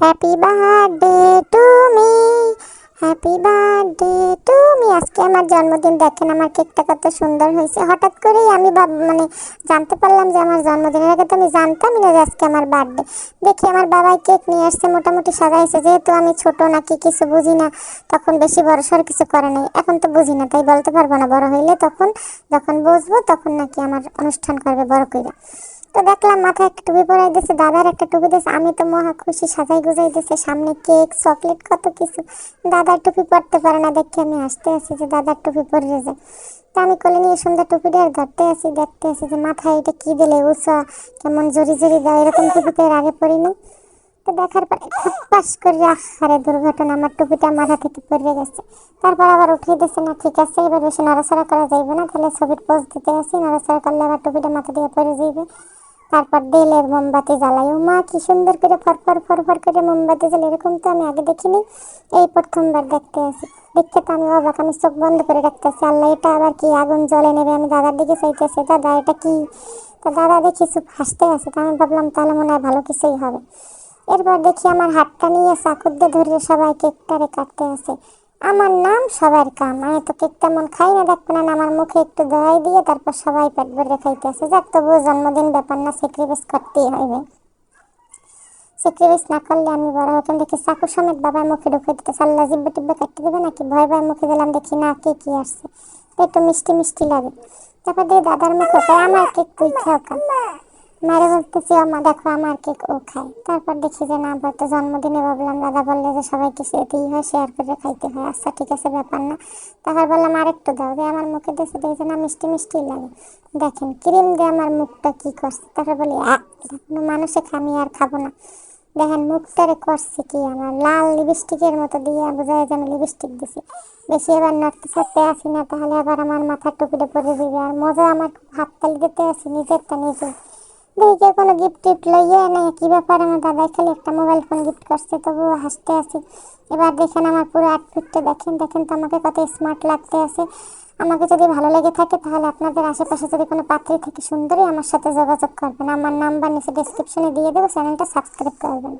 Happy birthday to me happy birthday to me আজকে আমার জন্মদিন। দেখেন আমার কেকটা কত সুন্দর হয়েছে। হঠাৎ করেই আমি মানে জানতে পারলাম যে আমার জন্মদিনের আগে তো আমি জানতামই না যে আজকে আমার বার্থডে দেখি আমার বাবাই কেক নিয়ে আসছে, মোটামুটি সাজাইছে। যেহেতু আমি ছোট নাকি, কিছু বুঝি না। তখন বেশি বড় সড় কিছু করে নাই। এখন তো বুঝি না, তাই বলতে পারব না। বড় হইলে তখন, যখন বুঝব, তখন নাকি আমার অনুষ্ঠান করবে বড় কইরা। তো দেখলাম মাথায় একটা টুপি পরাই দিয়েছে দাদার একটা টুপি দিয়েছে আমি তো মহা খুশি, সাজাই গুজাই দিয়েছে সামনে কেক, চকলেট, কত কিছু। দাদার টুপি পরতে পারে না, দেখে আমি আসতে আছি যে দাদার টুপি পরে যায় তা আমি কোলে নিয়ে সুন্দর টুপিটা আর ধরতে আছি দেখতে আছি যে মাথায় এটা কি দিলে উষা কেমন জড়ি জড়ি দেয় এরকম টুপি তো এর আগে পরিনি। তো দেখার পরে পাস করে আরে দুর্ঘটনা, আমার টুপিটা মাথা থেকে পড়ে গেছে। তারপর আবার উঠিয়ে দিচ্ছে না, ঠিক আছে, এবার বেশি নড়াচড়া করা যাইবে না, তাহলে ছবির পোজ দিতে আসি, নড়াচড়া করলে আবার টুপিটা মাথা দিয়ে পড়ে যাইবে। তারপর দেলের মোমবাতি জ্বালাই। মা কি সুন্দর করে ফরফর ফরফর করে মোমবাতি জ্বালাই। এরকম তো আমি আগে দেখিনি। এই প্রথমবার দেখতে আসি। দেখতে তো আমি অবাক, আমি চোখ বন্ধ করে রাখতে আছি আল্লাহ, এটা আবার কি আগুন জ্বলে নেবে? আমি দাদার দিকে চাইতেছি, দাদা, এটা কি? তো দাদা দেখি চুপ, হাসতে আছে। তা আমি ভাবলাম, তাহলে মনে হয় ভালো কিছুই হবে। এরপর দেখি আমার হাতটা নিয়ে চাকুর দিয়ে ধরে সবাই কেকটারে কাটতে আছে। আমার নাম সবার কাম। আমি তো কেক তেমন খাই না দেখব না আমার মুখে একটু দোয়াই দিয়ে তারপর সবাই পেট ভরে খাইতে আছে যাক, তবুও জন্মদিন ব্যাপার না স্যাক্রিফাইস করতেই হবে স্যাক্রিফাইস না করলে আমি বড় হতাম দেখি চাকু সমেত বাবার মুখে ঢুকে দিতে আল্লাহ জিব্বে টিব্বে কাটতে দেবে নাকি? ভয় ভয় মুখে দিলাম, দেখি না কে কি আসছে। একটু মিষ্টি মিষ্টি লাগে। তারপর দিয়ে দাদার মুখে আমার কেক তুই খাও মারে বলতেছি আমা দেখো আমার কেক ও খায়। তারপর দেখি যে, না হয়তো জন্মদিনে ভাবলাম, দাদা বললে যে সবাইকে সেতেই হয় শেয়ার করে খাইতে হয়। আচ্ছা ঠিক আছে, ব্যাপার না। তারপর বললাম, আরেকটু দাও। দিয়ে আমার মুখে দেখে দেখি না, মিষ্টি মিষ্টি লাগে। দেখেন, ক্রিম দিয়ে আমার মুখটা কি করছে? তারপর বলি কোনো মানুষে খামি আর খাব না। দেখেন, মুখটারে করছে কি আমার? লাল লিপস্টিকের মতো দিয়ে বোঝা যায় যে, আমি লিপস্টিক দিছি। বেশি এবার নড়তে চাপতে আসি না, তাহলে আবার আমার মাথার টুপিটা পরে দিবে। আর মজা আমার হাততালি দিতে আসি, নিজেরটা নিজে দেখি কোনো গিফট টিফট লইয়ে নেই কী ব্যাপার আমার দাদাই খালি একটা মোবাইল ফোন গিফট করছে তবুও হাসতে আসি এবার দেখেন আমার পুরো আউটফিটটা দেখেন দেখেন তো আমাকে কত স্মার্ট লাগতে আছে। আমাকে যদি ভালো লেগে থাকে, তাহলে আপনাদের আশেপাশে যদি কোনো পাত্রী থেকে সুন্দরই আমার সাথে যোগাযোগ করবেন। আমার নাম্বার নিচে ডিসক্রিপশনে দিয়ে দেবো চ্যানেলটা সাবস্ক্রাইব করবেন।